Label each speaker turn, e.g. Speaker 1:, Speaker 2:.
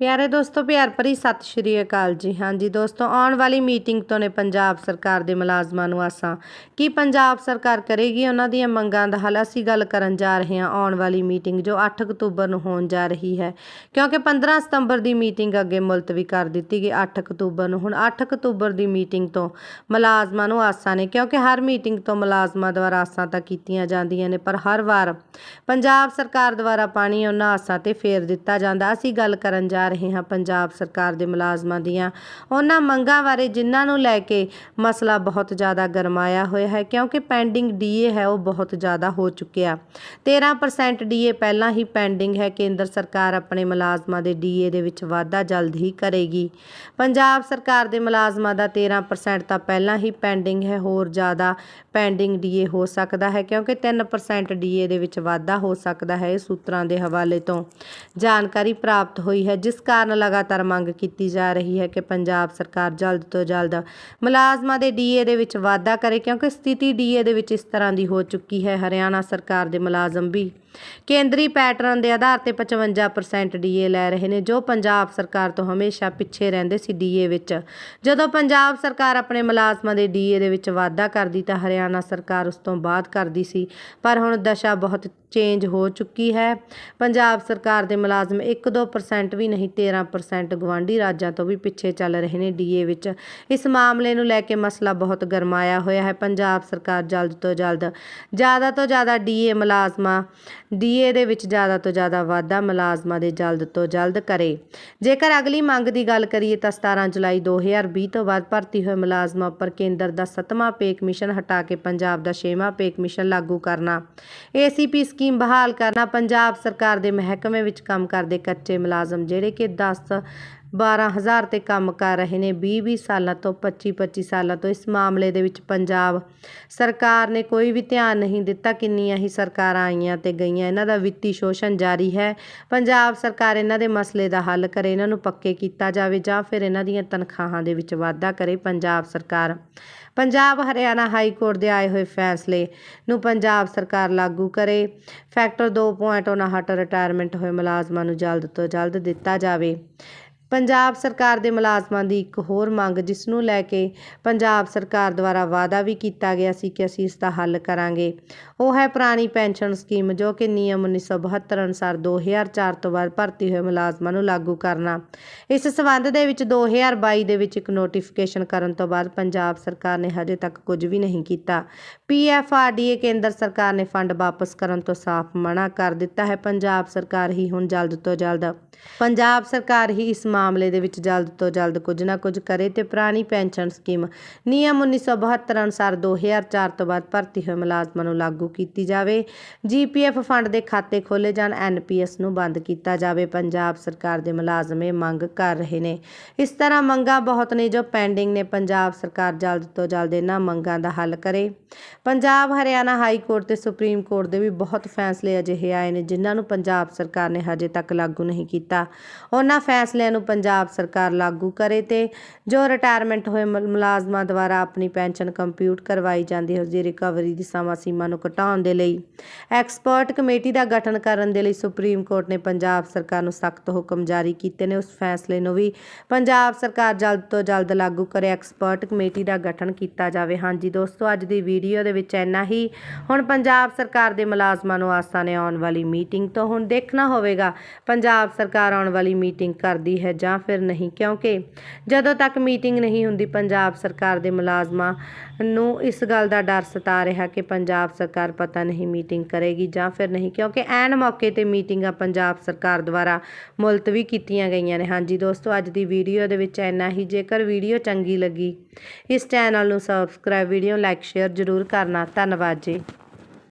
Speaker 1: ਪਿਆਰੇ ਦੋਸਤੋ, ਪਿਆਰ ਭਰੀ ਸਤਿ ਸ਼੍ਰੀ ਅਕਾਲ ਜੀ। ਹਾਂਜੀ ਦੋਸਤੋ, ਆਉਣ ਵਾਲੀ ਮੀਟਿੰਗ ਤੋਂ ਨੇ ਪੰਜਾਬ ਸਰਕਾਰ ਦੇ ਮੁਲਾਜ਼ਮਾਂ ਨੂੰ ਆਸਾਂ। ਕੀ ਪੰਜਾਬ ਸਰਕਾਰ ਕਰੇਗੀ? ਉਹਨਾਂ ਦੀਆਂ ਮੰਗਾਂ ਦਾ ਹੱਲ ਅਸੀਂ ਗੱਲ ਕਰਨ ਜਾ ਰਹੇ ਹਾਂ ਆਉਣ ਵਾਲੀ ਮੀਟਿੰਗ, ਜੋ 8 ਅਕਤੂਬਰ ਨੂੰ ਹੋਣ ਜਾ ਰਹੀ ਹੈ। ਕਿਉਂਕਿ 15 ਸਤੰਬਰ ਦੀ ਮੀਟਿੰਗ ਅੱਗੇ ਮੁਲਤਵੀ ਕਰ ਦਿੱਤੀ ਗਈ 8 ਅਕਤੂਬਰ ਨੂੰ। ਹੁਣ 8 ਅਕਤੂਬਰ ਦੀ ਮੀਟਿੰਗ ਤੋਂ ਮੁਲਾਜ਼ਮਾਂ ਨੂੰ ਆਸਾਂ ਨੇ, ਕਿਉਂਕਿ ਹਰ ਮੀਟਿੰਗ ਤੋਂ ਮੁਲਾਜ਼ਮਾਂ ਦੁਆਰਾ ਆਸਾਂ ਤਾਂ ਕੀਤੀਆਂ ਜਾਂਦੀਆਂ ਨੇ, ਪਰ ਹਰ ਵਾਰ ਪੰਜਾਬ ਸਰਕਾਰ ਦੁਆਰਾ ਪਾਣੀ ਉਹਨਾਂ ਆਸਾਂ ਤੇ ਫੇਰ ਦਿੱਤਾ ਜਾਂਦਾ। ਅਸੀਂ ਗੱਲ ਕਰਨ ਜਾ ਰਹੇ ਹਾਂ ਪੰਜਾਬ ਸਰਕਾਰ ਦੇ ਮੁਲਾਜ਼ਮਾਂ ਦੀਆਂ। ਉਹਨਾਂ ਮੰਗਾਂ ਬਾਰੇ ਜਿਨ੍ਹਾਂ ਨੂੰ ਲੈ ਕੇ ਮਸਲਾ ਬਹੁਤ ਜ਼ਿਆਦਾ ਗਰਮਾਇਆ ਹੋਇਆ ਹੈ, ਕਿਉਂਕਿ ਪੈਂਡਿੰਗ ਡੀਏ ਹੈ, ਉਹ ਬਹੁਤ ਜ਼ਿਆਦਾ ਹੋ ਚੁੱਕਿਆ। 13% ਡੀਏ ਪਹਿਲਾਂ ਹੀ ਪੈਂਡਿੰਗ ਹੈ, ਕੇਂਦਰ ਸਰਕਾਰ ਆਪਣੇ ਮੁਲਾਜ਼ਮਾਂ ਦੇ ਡੀਏ ਦੇ ਵਿੱਚ ਵਾਧਾ ਜਲਦ ਹੀ ਕਰੇਗੀ। ਪੰਜਾਬ ਸਰਕਾਰ ਦੇ ਮੁਲਾਜ਼ਮਾਂ ਦਾ 13% ਤਾਂ ਪਹਿਲਾਂ ਹੀ ਪੈਂਡਿੰਗ ਹੈ, ਹੋਰ ਜ਼ਿਆਦਾ ਪੈਂਡਿੰਗ ਡੀਏ ਹੋ ਸਕਦਾ ਹੈ, ਕਿਉਂਕਿ 3% ਡੀਏ ਦੇ ਵਿੱਚ ਵਾਧਾ ਹੋ ਸਕਦਾ ਹੈ, ਇਹ ਸੂਤਰਾਂ ਦੇ ਹਵਾਲੇ ਤੋਂ ਜਾਣਕਾਰੀ ਪ੍ਰਾਪਤ ਹੋਈ ਹੈ, ਜਿਸ ਕਾਰਨ ਲਗਾਤਾਰ ਮੰਗ ਕੀਤੀ ਜਾ ਰਹੀ ਹੈ ਕਿ ਪੰਜਾਬ ਸਰਕਾਰ ਜਲਦ ਤੋਂ ਜਲਦ ਮੁਲਾਜ਼ਮਾਂ ਦੇ ਡੀਏ ਦੇ ਵਿੱਚ ਵਾਧਾ ਕਰੇ, ਕਿਉਂਕਿ ਸਥਿਤੀ ਡੀਏ ਦੇ ਵਿੱਚ ਇਸ ਤਰ੍ਹਾਂ ਦੀ ਹੋ ਚੁੱਕੀ ਹੈ। ਹਰਿਆਣਾ ਸਰਕਾਰ ਦੇ ਮੁਲਾਜ਼ਮ ਵੀ ਕੇਂਦਰੀ ਪੈਟਰਨ ਦੇ ਆਧਾਰ ਤੇ 55% ਡੀਏ ਲੈ ਰਹੇ ਨੇ, ਜੋ ਪੰਜਾਬ ਸਰਕਾਰ ਤੋਂ ਹਮੇਸ਼ਾ ਪਿੱਛੇ ਰਹਿੰਦੇ ਸੀ ਡੀਏ ਵਿੱਚ। ਜਦੋਂ ਪੰਜਾਬ ਸਰਕਾਰ ਆਪਣੇ ਮੁਲਾਜ਼ਮਾਂ ਦੇ ਡੀਏ ਦੇ ਵਿੱਚ ਵਾਧਾ ਕਰਦੀ ਤਾਂ ਹਰਿਆਣਾ ਸਰਕਾਰ ਉਸ ਤੋਂ ਬਾਅਦ ਕਰਦੀ ਸੀ, ਪਰ ਹੁਣ ਦਸ਼ਾ ਬਹੁਤ ਚੇਂਜ ਹੋ ਚੁੱਕੀ ਹੈ। ਪੰਜਾਬ ਸਰਕਾਰ ਦੇ ਮੁਲਾਜ਼ਮ 1-2% ਵੀ ਨਹੀਂ 13% ਗਵਾਂਢੀ ਰਾਜਾਂ ਤੋਂ ਵੀ ਪਿੱਛੇ ਚੱਲ ਰਹੇ ਨੇ ਡੀਏ ਵਿੱਚ। ਇਸ ਮਾਮਲੇ ਨੂੰ ਲੈ ਕੇ ਮਸਲਾ ਬਹੁਤ ਗਰਮਾਇਆ ਹੋਇਆ ਹੈ। ਪੰਜਾਬ ਸਰਕਾਰ ਜਲਦ ਤੋਂ ਜਲਦ, ਜ਼ਿਆਦਾ ਤੋਂ ਜ਼ਿਆਦਾ ਡੀਏ ਮੁਲਾਜ਼ਮਾਂ, ਡੀਏ ਦੇ ਵਿੱਚ ਜ਼ਿਆਦਾ ਤੋਂ ਜ਼ਿਆਦਾ ਵਾਧਾ ਮੁਲਾਜ਼ਮਾਂ ਦੇ ਜਲਦ ਤੋਂ ਜਲਦ ਕਰੇ। ਜੇਕਰ ਅਗਲੀ ਮੰਗ ਦੀ ਗੱਲ ਕਰੀਏ ਤਾਂ 17 ਜੁਲਾਈ 2020 ਤੋਂ ਬਾਅਦ ਭਰਤੀ ਹੋਏ ਮੁਲਾਜ਼ਮਾਂ ਉੱਪਰ ਕੇਂਦਰ ਦਾ 7ਵਾਂ ਪੇ ਕਮਿਸ਼ਨ ਹਟਾ ਕੇ ਪੰਜਾਬ ਦਾ 6ਵਾਂ ਪੇ ਕਮਿਸ਼ਨ ਲਾਗੂ ਕਰਨਾ। ਏਸੀਪੀ ਸਕੀਮ ਬਹਾਲ ਕਰਨਾ ਪੰਜਾਬ ਸਰਕਾਰ ਦੇ ਮਹਿਕਮੇ ਵਿੱਚ ਕੰਮ ਕਰਦੇ ਕੱਚੇ ਮੁਲਾਜ਼ਮ, ਜਿਹੜੇ ਕਿ 10 12000 ਤੇ ਕੰਮ ਕਰ ਰਹੇ ਨੇ 20-20 ਸਾਲਾਂ ਤੋਂ 25-25 ਸਾਲਾਂ ਤੋਂ ਇਸ ਮਾਮਲੇ ਦੇ ਵਿੱਚ ਪੰਜਾਬ ਸਰਕਾਰ ਨੇ ਕੋਈ ਵੀ ਧਿਆਨ ਨਹੀਂ ਦਿੱਤਾ ਕਿੰਨੀਆਂ ਹੀ ਸਰਕਾਰਾਂ ਆਈਆਂ ਤੇ ਗਈਆਂ। ਇਹਨਾਂ ਦਾ ਵਿੱਤੀ ਸ਼ੋਸ਼ਣ ਜਾਰੀ ਹੈ। ਪੰਜਾਬ ਸਰਕਾਰ ਇਹਨਾਂ ਦੇ ਮਸਲੇ ਦਾ ਹੱਲ ਕਰੇ, ਇਹਨਾਂ ਨੂੰ ਪੱਕੇ ਕੀਤਾ ਜਾਵੇ ਜਾਂ ਫਿਰ ਇਹਨਾਂ ਦੀਆਂ ਤਨਖਾਹਾਂ ਦੇ ਵਿੱਚ ਵਾਧਾ ਕਰੇ ਪੰਜਾਬ ਸਰਕਾਰ। ਪੰਜਾਬ, ਹਰਿਆਣਾ ਹਾਈ ਕੋਰਟ ਦੇ ਆਏ ਹੋਏ ਫੈਸਲੇ ਨੂੰ ਪੰਜਾਬ ਸਰਕਾਰ ਲਾਗੂ ਕਰੇ। ਫੈਕਟਰ 2.59 ਰਿਟਾਇਰਮੈਂਟ ਹੋਏ ਮੁਲਾਜ਼ਮਾਂ ਨੂੰ ਜਲਦ ਤੋਂ ਜਲਦ ਦਿੱਤਾ ਜਾਵੇ। ਪੰਜਾਬ ਸਰਕਾਰ ਦੇ ਮੁਲਾਜ਼ਮਾਂ ਦੀ ਇੱਕ ਹੋਰ ਮੰਗ ਜਿਸ ਨੂੰ ਲੈ ਕੇ ਪੰਜਾਬ ਸਰਕਾਰ ਦੁਆਰਾ ਵਾਅਦਾ ਵੀ ਕੀਤਾ ਗਿਆ ਸੀ ਕਿ ਅਸੀਂ ਇਸ ਦਾ ਹੱਲ ਕਰਾਂਗੇ। ਉਹ ਹੈ ਪੁਰਾਣੀ ਪੈਨਸ਼ਨ ਸਕੀਮ, ਜੋ ਕਿ ਨਿਯਮ 1972 ਅਨੁਸਾਰ 2004 ਤੋਂ ਬਾਅਦ ਭਰਤੀ ਹੋਏ ਮੁਲਾਜ਼ਮਾਂ ਨੂੰ ਲਾਗੂ ਕਰਨਾ। ਇਸ ਸਬੰਧ ਦੇ ਵਿੱਚ 2022 ਦੇ ਵਿੱਚ ਇੱਕ ਨੋਟੀਫਿਕੇਸ਼ਨ ਕਰਨ ਤੋਂ ਬਾਅਦ ਪੰਜਾਬ ਸਰਕਾਰ ਨੇ ਹਜੇ ਤੱਕ ਕੁਝ ਵੀ ਨਹੀਂ ਕੀਤਾ। ਪੀਐਫਆਰਡੀਏ ਕੇਂਦਰ ਸਰਕਾਰ ਨੇ ਫੰਡ ਵਾਪਸ ਕਰਨ ਤੋਂ ਸਾਫ਼ ਮਨਾ ਕਰ ਦਿੱਤਾ ਹੈ। ਪੰਜਾਬ ਸਰਕਾਰ ਹੀ ਹੁਣ ਜਲਦ ਤੋਂ ਜਲਦ, ਪੰਜਾਬ ਸਰਕਾਰ ਹੀ ਇਸ ਮਾਮਲੇ ਦੇ ਵਿੱਚ ਜਲਦ ਤੋਂ ਜਲਦ ਕੁਝ ਨਾ ਕੁਝ ਕਰੇ ਤੇ ਪੁਰਾਣੀ ਪੈਨਸ਼ਨ ਸਕੀਮ ਨਿਯਮ 1972 ਅਨੁਸਾਰ 2004 ਤੋਂ ਬਾਅਦ ਭਰਤੀ ਹੋਏ ਮੁਲਾਜ਼ਮਾਂ ਨੂੰ ਲਾਗੂ ਕੀਤੀ ਜਾਵੇ। ਜੀਪੀਐਫ ਫੰਡ ਦੇ ਖਾਤੇ ਖੋਲੇ ਜਾਣ ਐਨਪੀਐਸ ਨੂੰ ਬੰਦ ਕੀਤਾ ਜਾਵੇ। ਪੰਜਾਬ ਸਰਕਾਰ ਦੇ ਮੁਲਾਜ਼ਮ ਇਹ ਮੰਗ ਕਰ ਰਹੇ ਨੇ। ਇਸ ਤਰ੍ਹਾਂ ਮੰਗਾਂ ਬਹੁਤ ਨੇ ਜੋ ਪੈਂਡਿੰਗ ਨੇ। ਪੰਜਾਬ ਸਰਕਾਰ ਜਲਦ ਤੋਂ ਜਲਦ ਇਹਨਾਂ ਮੰਗਾਂ ਦਾ ਹੱਲ ਕਰੇ। ਪੰਜਾਬ, ਹਰਿਆਣਾ ਹਾਈ ਕੋਰਟ ਤੇ ਸੁਪਰੀਮ ਕੋਰਟ ਦੇ ਵੀ ਬਹੁਤ ਫੈਸਲੇ ਅਜਿਹੇ ਆਏ ਨੇ ਜਿਨ੍ਹਾਂ ਨੂੰ ਪੰਜਾਬ ਸਰਕਾਰ ਨੇ ਹਜੇ ਤੱਕ ਲਾਗੂ ਨਹੀਂ ਕੀਤਾ। ਉਹਨਾਂ ਫੈਸਲਿਆਂ ਨੂੰ ਪੰਜਾਬ ਸਰਕਾਰ ਲਾਗੂ ਕਰੇ ਤੇ ਜੋ ਰਿਟਾਇਰਮੈਂਟ ਹੋਏ ਮੁਲ- ਮੁਲਾਜ਼ਮਾਂ ਦੁਆਰਾ ਆਪਣੀ ਪੈਨਸ਼ਨ ਕੰਪਿਊਟ ਕਰਵਾਈ ਜਾਂਦੀ ਹੈ, ਉਸ ਦੀ ਰਿਕਵਰੀ ਦੀ ਸਮਾਂ ਸੀਮਾ ਨੂੰ ਘਟਾਉਣ ਦੇ ਲਈ। ਐਕਸਪਰਟ ਕਮੇਟੀ ਦਾ ਗਠਨ ਕਰਨ ਦੇ ਲਈ ਸੁਪਰੀਮ ਕੋਰਟ ਨੇ ਪੰਜਾਬ ਸਰਕਾਰ ਨੂੰ ਸਖਤ ਹੁਕਮ ਜਾਰੀ ਕੀਤੇ ਨੇ। ਉਸ ਫੈਸਲੇ ਨੂੰ ਵੀ ਪੰਜਾਬ ਸਰਕਾਰ ਜਲਦ ਤੋਂ ਜਲਦ ਲਾਗੂ ਕਰੇ। ਐਕਸਪਰਟ ਕਮੇਟੀ ਦਾ ਗਠਨ ਕੀਤਾ ਜਾਵੇ। ਹਾਂਜੀ ਦੋਸਤੋ, ਅੱਜ ਦੀ ਵੀਡੀਓ ਦੇ ਵਿੱਚ ਇੰਨਾ ਹੀ। ਹੁਣ ਪੰਜਾਬ ਸਰਕਾਰ ਦੇ ਮੁਲਾਜ਼ਮਾਂ ਨੂੰ ਆਸਾਂ ਨੇ ਆਉਣ ਵਾਲੀ ਮੀਟਿੰਗ ਤੋਂ ਹੁਣ ਦੇਖਣਾ ਹੋਵੇਗਾ। ਪੰਜਾਬ ਸਰਕਾਰ ਆਉਣ ਵਾਲੀ ਮੀਟਿੰਗ ਕਰਦੀ ਹੈ ਜਾਂ ਫਿਰ ਨਹੀਂ, ਕਿਉਂਕਿ ਜਦੋਂ ਤੱਕ ਮੀਟਿੰਗ ਨਹੀਂ ਹੁੰਦੀ ਪੰਜਾਬ ਸਰਕਾਰ ਦੇ ਮੁਲਾਜ਼ਮਾਂ ਨੂੰ, ਇਸ ਗੱਲ ਦਾ ਡਰ ਸਤਾ ਰਿਹਾ ਕਿ ਪੰਜਾਬ ਸਰਕਾਰ ਪਤਾ ਨਹੀਂ ਮੀਟਿੰਗ ਕਰੇਗੀ ਜਾਂ ਫਿਰ ਨਹੀਂ, ਕਿਉਂਕਿ ਐਨ ਮੌਕੇ ਤੇ ਮੀਟਿੰਗਾਂ ਪੰਜਾਬ ਸਰਕਾਰ ਦੁਆਰਾ ਮੁਲਤਵੀ ਕੀਤੀਆਂ ਗਈਆਂ ਨੇ। ਹਾਂਜੀ ਦੋਸਤੋ, ਅੱਜ ਦੀ ਵੀਡੀਓ ਦੇ ਵਿੱਚ ਇੰਨਾ ਹੀ। ਜੇਕਰ ਵੀਡੀਓ ਚੰਗੀ ਲੱਗੀ, ਇਸ ਚੈਨਲ ਨੂੰ ਸਬਸਕ੍ਰਾਈਬ ਵੀਡੀਓ ਲਾਈਕ ਸ਼ੇਅਰ ਜ਼ਰੂਰ ਕਰਨਾ। ਧੰਨਵਾਦ ਜੀ।